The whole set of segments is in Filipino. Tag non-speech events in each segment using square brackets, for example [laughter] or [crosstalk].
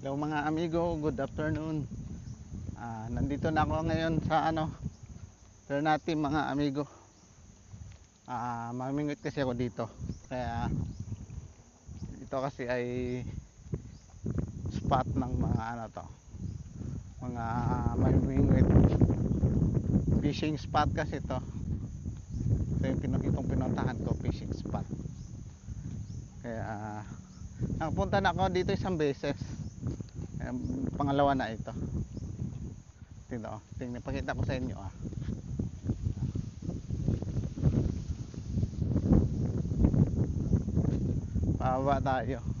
Hello mga amigo, good afternoon. Ah, nandito na ako ngayon sa ano, Ternate mga amigo. Ah, mamingwit kasi ako dito. Kaya ito kasi ay spot ng mga ano to. Mga mamingwit. Fishing spot kasi to. Ito yung pinu- itong pinuntahan ko, fishing spot. Kaya ah, nakapunta na ako dito isang beses. Kaya, pangalawa na ito. Tingnan, oh. tingnan, pakita ko sa inyo ah. Pababa tayo.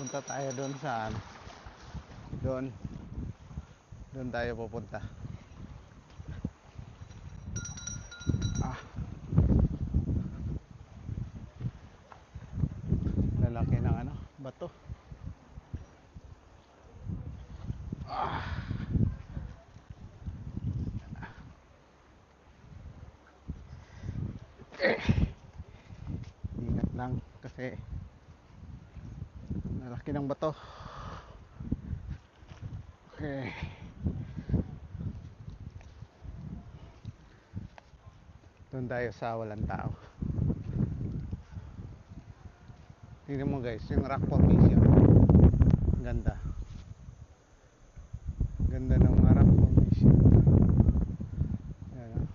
Punta tayo doon sa ano. Doon. Doon tayo pupunta. Ah. Lalaki ng ano, bato. Ah. Eh. Ingat lang kasi Malaki ng bato. Okay. Doon tayo sa walang tao. Tingnan mo guys, yung rock formation. Ganda ng mga rock formation. Ayan, oh.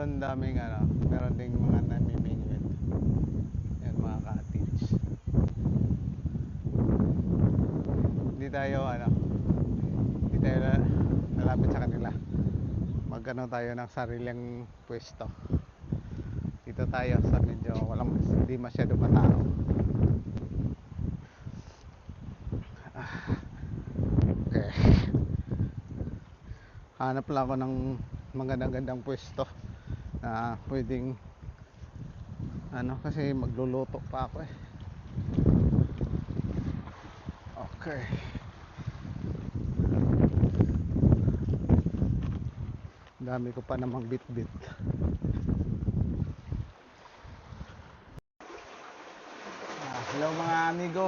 Banda doon daming ano, meron ding mga namimingwit. Yan mga cottage. Hindi tayo ano, hindi tayo na- nalapit sa kanila. Magano tayo ng sariling pwesto. Dito tayo sa medyo walang hindi masyado matao. Ah, Okay. Hanap lang ako ng magandang-gandang pwesto na pwedeng ano kasi magluluto pa ako eh. Okay. Dami ko pa namang bit-bit. Ah, hello mga amigo.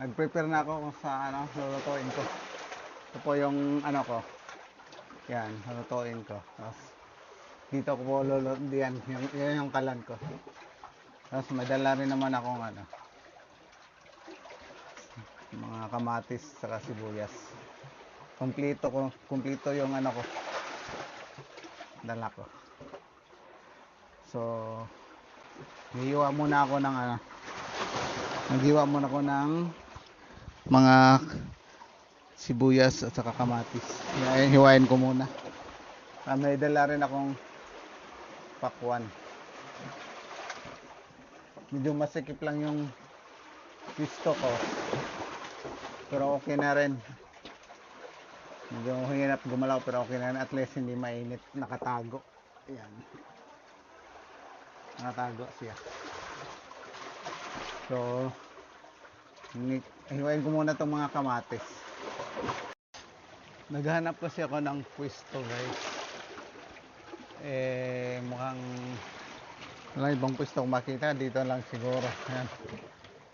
Nag-prepare na ako kung sa ano lulutuin ko. Ito po yung ano ko. Yan, halutuin ko. Tapos, dito ko po lulot, yan, yung, yan yung kalan ko. Tapos, madala rin naman akong ano, mga kamatis saka sibuyas. Kumplito ko, kumplito yung ano ko, dala ko. So, hiwa muna ako ng ano, naghiwa muna ako ng mga sibuyas at saka kamatis. Hiwain ko muna. Ah, may dala rin akong pakwan. Medyo masikip lang yung pisto ko. Pero okay na rin. Medyo hirap gumalaw pero okay na rin. At least hindi mainit. Nakatago. Ayan. Nakatago siya. So, hiwain ko muna itong mga kamatis. Naghanap kasi ako ng pwesto guys. Eh, mukhang wala ibang pwesto makita. Dito lang siguro. Ayan.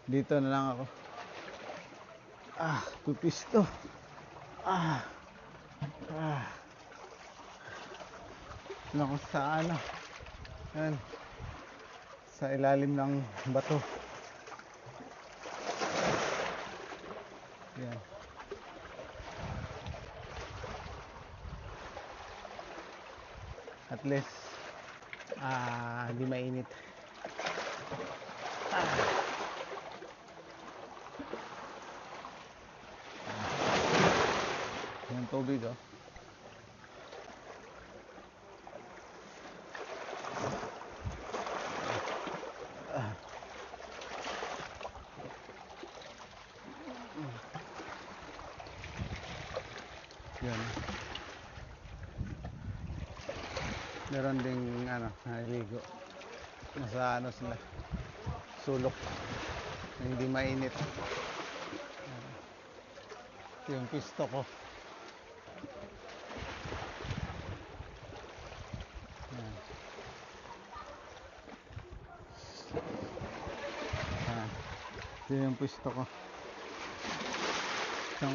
Dito na lang ako. Ah, pupisto. Ah. Ah. Naku sa ano. Ayan. Sa ilalim ng bato. Yan. At least, ah, hindi mainit. Ah. Yung tubig oh. Ah. Yan. Meron ding ano, naliligo. Nasa ano sila. Sulok. Hindi mainit. Ito yung pisto ko. Yan. Yan. Ito yung pisto ko. Isang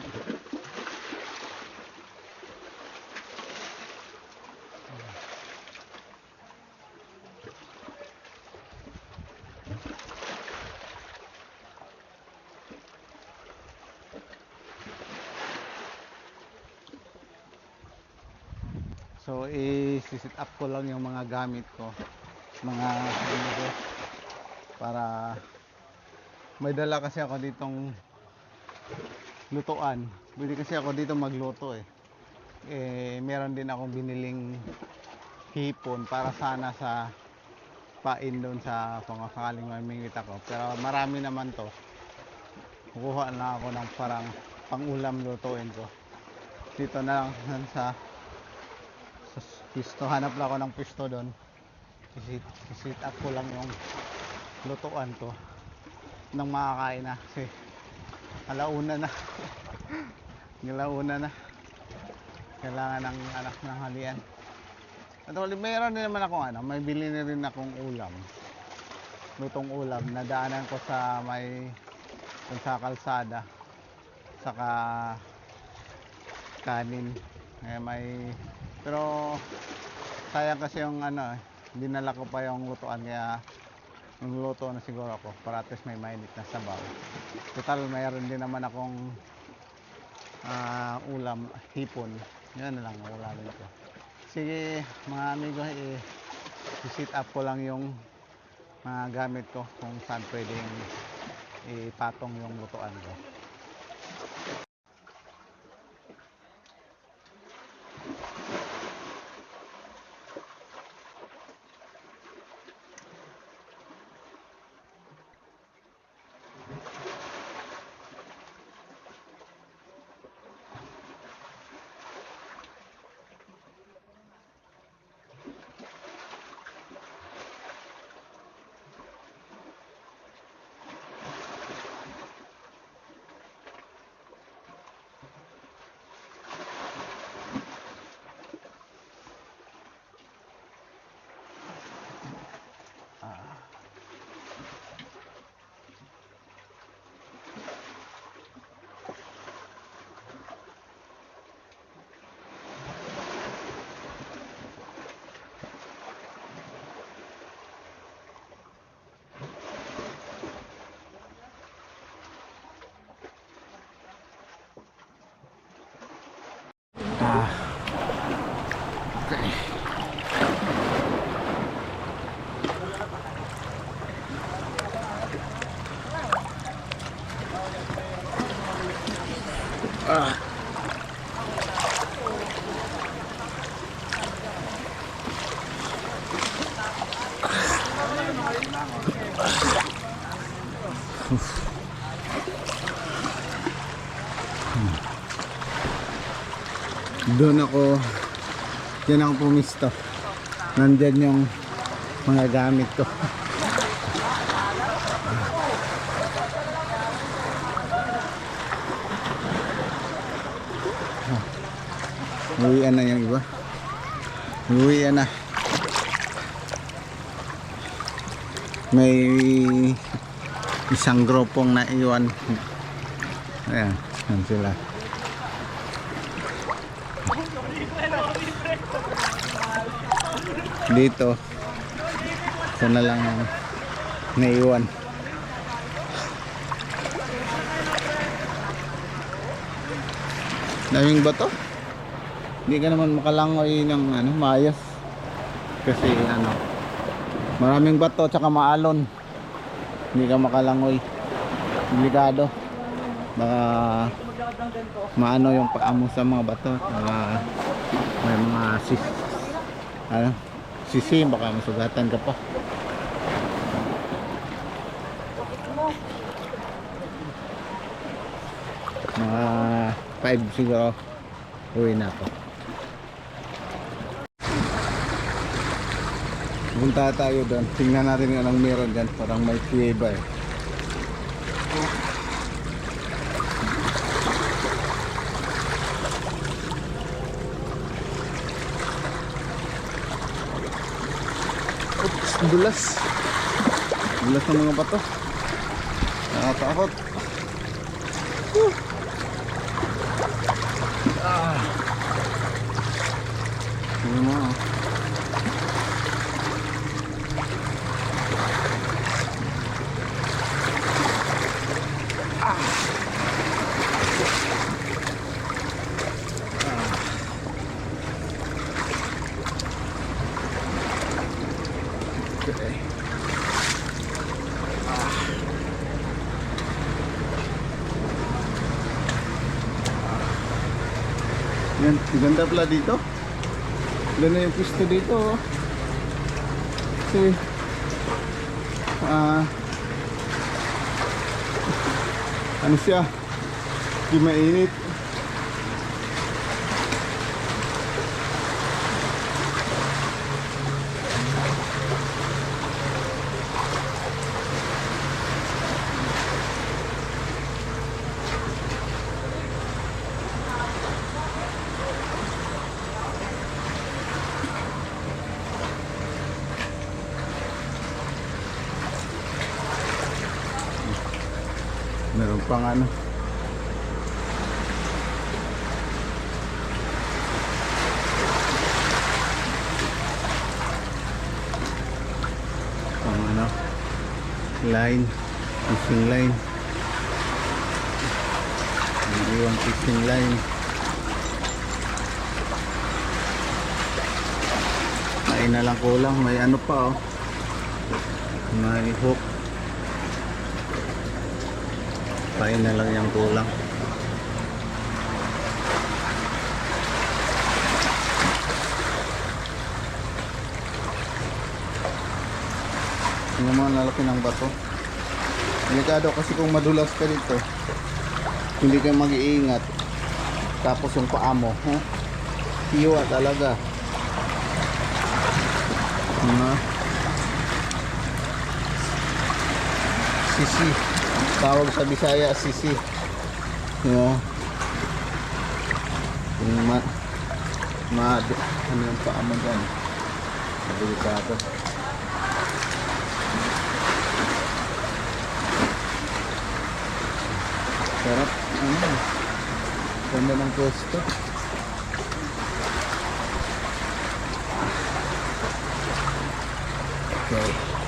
So, i-sit up ko lang yung mga gamit ko. Mga ano ko. Para may dala kasi ako ditong lutuan. Pwede kasi ako dito magluto eh. Eh, meron din akong biniling hipon para sana sa pain doon sa pangakaling mamingit ako. Pero marami naman to. Kukuha na ako ng parang pangulam lutuin ko. Dito na lang [laughs] sa pisto. Hanap lang ako ng pisto doon. Isit, isit up ko lang yung lutuan ko nang makakain na. Kasi alauna na. [laughs] Alauna na. Kailangan ng anak ng halian. At ulit mayroon din naman akong ano may bili na rin akong ulam. Lutong ulam. Nadaanan ko sa may sa kalsada. Saka kanin. Eh, may pero sayang kasi yung ano eh, dinala ko pa yung lutuan kaya Nagluto na siguro ako para at least may mainit na sabaw. Total, mayroon din naman akong ah, ulam, hipon. Yan na lang ang ulamin ko. Sige, mga amigo, eh, i-sit up ko lang yung mga gamit ko kung saan pwedeng ipatong yung lutuan ko. Ah. Doon ako, dyan ako pumisto. Nandyan yung mga gamit ko. Uwian na yung iba. Uwian na. May isang grupong naiwan. Ayan, yan sila. Dito ito na lang ang naiwan daming bato hindi ka naman makalangoy ng ano, maayos Kasi ano, maraming bato tsaka maalon. Hindi ka makalangoy. Delikado. Baka maano yung paa mo sa mga bato. Baka may mga sis, ano, sisi, baka masugatan ka pa. Mga 5 siguro. Uwi na ako. Punta tayo doon. Tingnan natin kung anong meron dyan. Parang may kuweba eh. Dulas. Dulas ng mga bato. Nakatakot. Ah. Ah. Yan, ganda pala dito. Ganda yung pisto dito. Oh. Kasi, ah, ano siya, di mainit. Meron pang ano. Pang ano. Line. Fishing line. Ang iwang fishing line. Ay na lang kulang. May ano pa oh. May hook. Pain na lang yung kulang. Yung mga lalaki ng bato. Delikado kasi kung madulas ka dito, hindi ka mag-iingat. Tapos yung paa mo, huh? Hiwa talaga. Ano? Sisi. Tawag sa Bisaya, sisi. Yeah. Yung ma... Ma... Ano yung paa mo dyan? Delikado. Sarap. Ano? Ganda ng pwesto. Okay.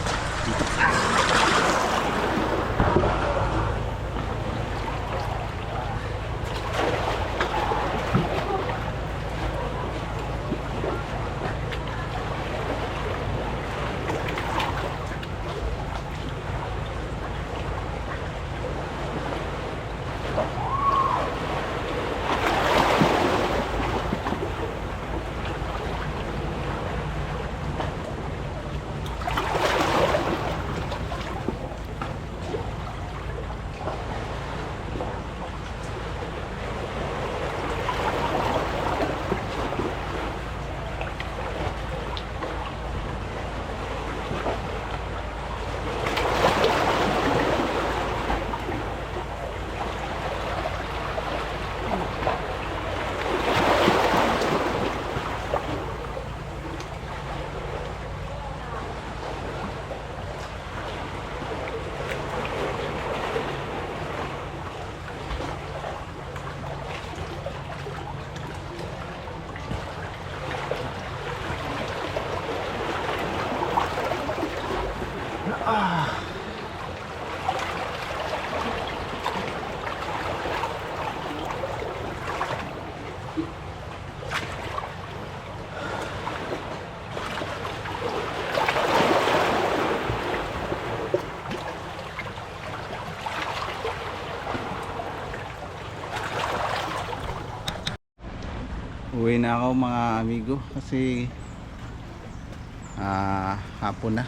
Ako mga amigo kasi ah hapon na.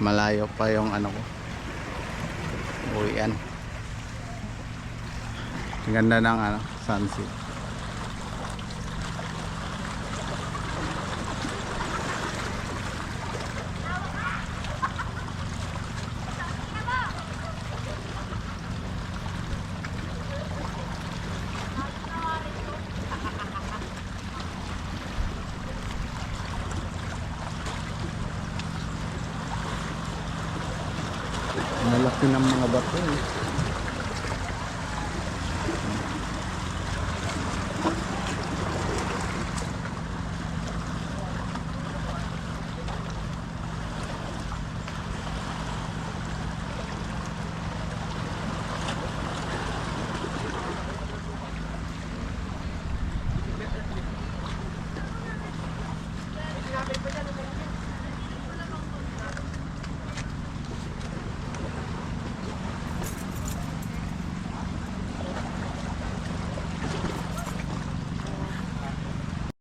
Malayo pa yung ano ko. Uwian. Ganda ng ano, sunset. Ng mga bato eh.